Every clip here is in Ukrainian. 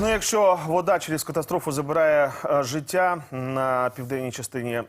Ну, якщо вода через катастрофу забирає е, життя на південній частині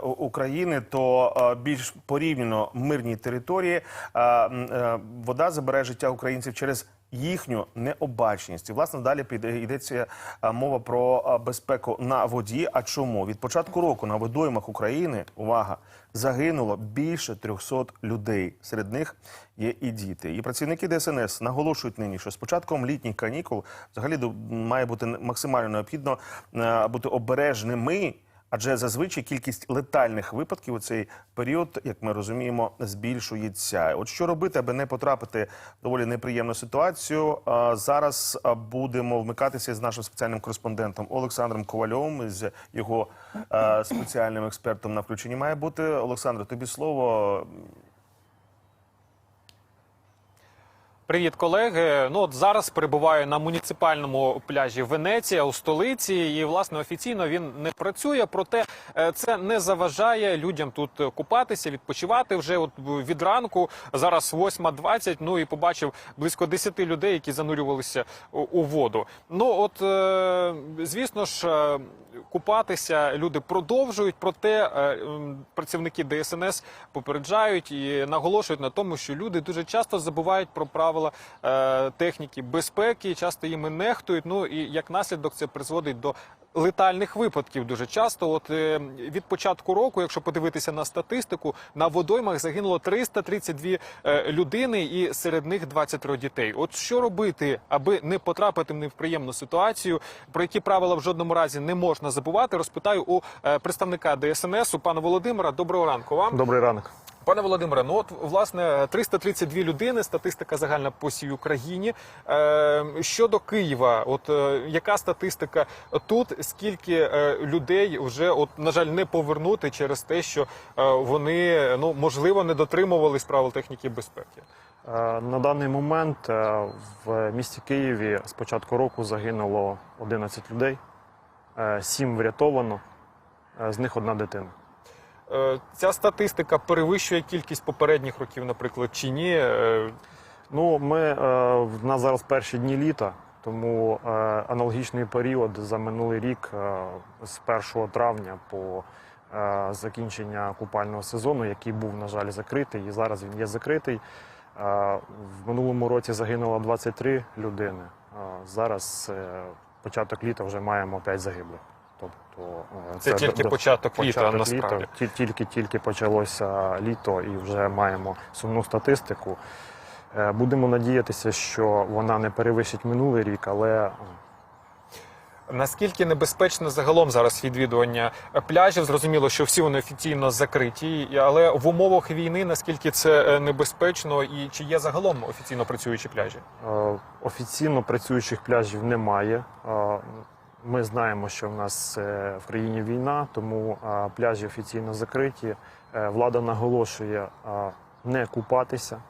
України, то е, більш порівняно мирній території е, е, вода забирає життя українців через їхню необачність. І власне далі йдеться е, мова про е, безпеку на воді. А чому від початку року на водоймах України увага загинуло більше 300 людей. Серед них є і діти. І працівники ДСНС наголошують нині, що з початком літніх канікул взагалі має бути максимально необхідно е, бути обережними. Адже зазвичай кількість летальних випадків у цей період, як ми розуміємо, збільшується. От що робити, аби не потрапити в доволі неприємну ситуацію. Зараз будемо вмикатися з нашим спеціальним кореспондентом Олександром Ковальовим з його е, спеціальним експертом на включенні. Має бути Олександр. Тобі слово. Привіт, колеги. Ну от зараз перебуваю на муніципальному пляжі Венеція у столиці, і власне офіційно він не працює. Проте е, це не заважає людям тут купатися, відпочивати вже от від ранку. Зараз 8.20, Ну і побачив близько 10 людей, які занурювалися у, воду. Ну от е, звісно ж. Купатися люди продовжують, проте е, працівники ДСНС попереджають і наголошують на тому, що люди дуже часто забувають про правила е, техніки безпеки, часто їми нехтують. Ну і як наслідок це призводить до летальних випадків. Дуже часто, от е, від початку року, якщо подивитися на статистику, на водоймах загинуло 332 е, людини, і серед них 23 дітей. От що робити, аби не потрапити в неприємну ситуацію, про які правила в жодному разі не можна забувати, розпитаю у е, представника ДСНС, у пана Володимира. Доброго ранку вам. Добрий ранок. Пане Володимире, ну от власне 332 людини, статистика загальна по всій Україні. Е, щодо Києва, от е, яка статистика тут? Скільки е, людей вже от на жаль не повернути через те, що е, вони ну можливо не дотримувались правил техніки безпеки? Е, На даний момент е, в місті Києві з початку року загинуло 11 людей, 7 врятовано, е, з них одна дитина. Е, ця статистика перевищує кількість попередніх років, наприклад, чи ні? Е, Ну, ми е, в нас зараз перші дні літа, тому е, аналогічний період за минулий рік е, з 1 травня по е, закінчення купального сезону, який був, на жаль, закритий, і зараз він є закритий. Е, В минулому році загинуло 23 людини. Е, Зараз е, початок літа вже маємо 5 загиблих. Тобто це, Це тільки до- початок літа, насправді. Ті- Тільки тільки почалося літо і вже маємо сумну статистику. Е, Будемо надіятися, що вона не перевищить минулий рік, але е, Наскільки небезпечно загалом зараз відвідування пляжів? Зрозуміло, що всі вони офіційно закриті, але в умовах війни наскільки це е, небезпечно і чи є загалом офіційно працюючі пляжі? е, офіційно працюючих пляжів немає. Е, Ми знаємо, що в нас е, в країні війна, тому е, пляжі офіційно закриті. Е, Влада наголошує е, не купатися. Е,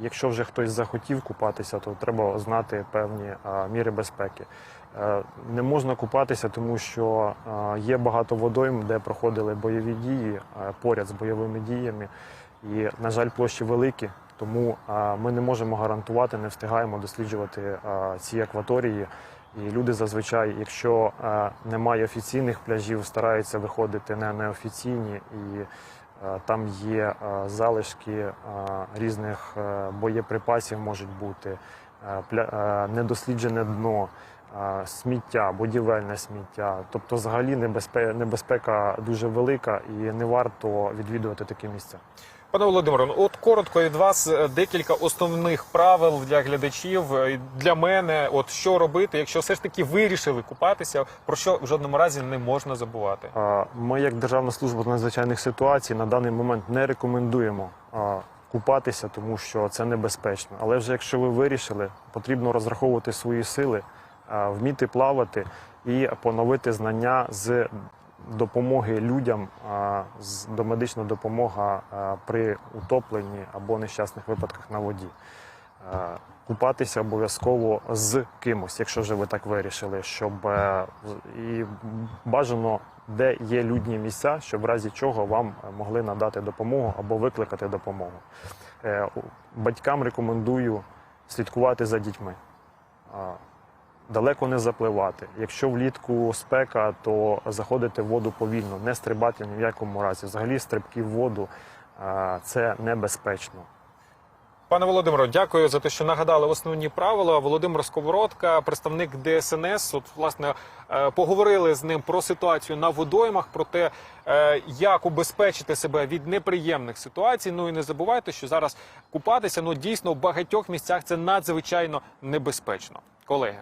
Якщо вже хтось захотів купатися, то треба знати певні е, міри безпеки. Е, Не можна купатися, тому що е, є багато водойм, де проходили бойові дії е, поряд з бойовими діями. І, на жаль, площі великі, тому ми не можемо гарантувати, не встигаємо досліджувати ці акваторії. І люди зазвичай, якщо немає офіційних пляжів, стараються виходити на неофіційні, і там є залишки різних боєприпасів, можуть бути недосліджене дно, сміття, будівельне сміття. Тобто, взагалі небезпека, небезпека дуже велика і не варто відвідувати такі місця. Пане Володимире, ну, от коротко від вас е, декілька основних правил для глядачів е, для мене. От що робити, якщо все ж таки вирішили купатися, про що в жодному разі не можна забувати. Ми, як Державна служба з надзвичайних ситуацій, на даний момент не рекомендуємо купатися, тому що це небезпечно. Але вже якщо ви вирішили, потрібно розраховувати свої сили, вміти плавати і поновити знання з допомоги людям, з домедична допомога при утопленні або нещасних випадках на воді. Купатися обов'язково з кимось, якщо вже ви так вирішили, щоб е, і бажано, де є людні місця, щоб в разі чого вам могли надати допомогу або викликати допомогу. Е, Батькам рекомендую слідкувати за дітьми. Далеко не запливати. Якщо влітку спека, то заходити в воду повільно, не стрибати ні в якому разі. Взагалі стрибки в воду це небезпечно. Пане Володимиро, дякую за те, що нагадали основні правила. Володимир Сковородка, представник ДСНС. От власне е, поговорили з ним про ситуацію на водоймах, про те, е, як убезпечити себе від неприємних ситуацій. Ну і не забувайте, що зараз купатися ну дійсно в багатьох місцях це надзвичайно небезпечно. Колеги.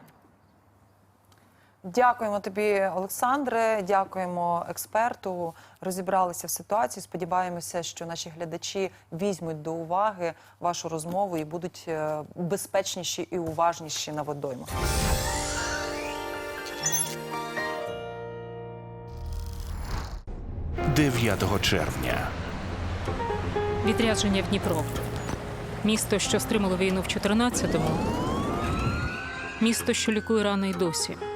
Дякуємо тобі, Олександре. Дякуємо експерту. Розібралися в ситуації. Сподіваємося, що наші глядачі візьмуть до уваги вашу розмову і будуть е, безпечніші і уважніші на водоймах. – 9 червня. Відрядження в Дніпро. Місто, що стримало війну в 14-му. Місто, що лікує рани й досі.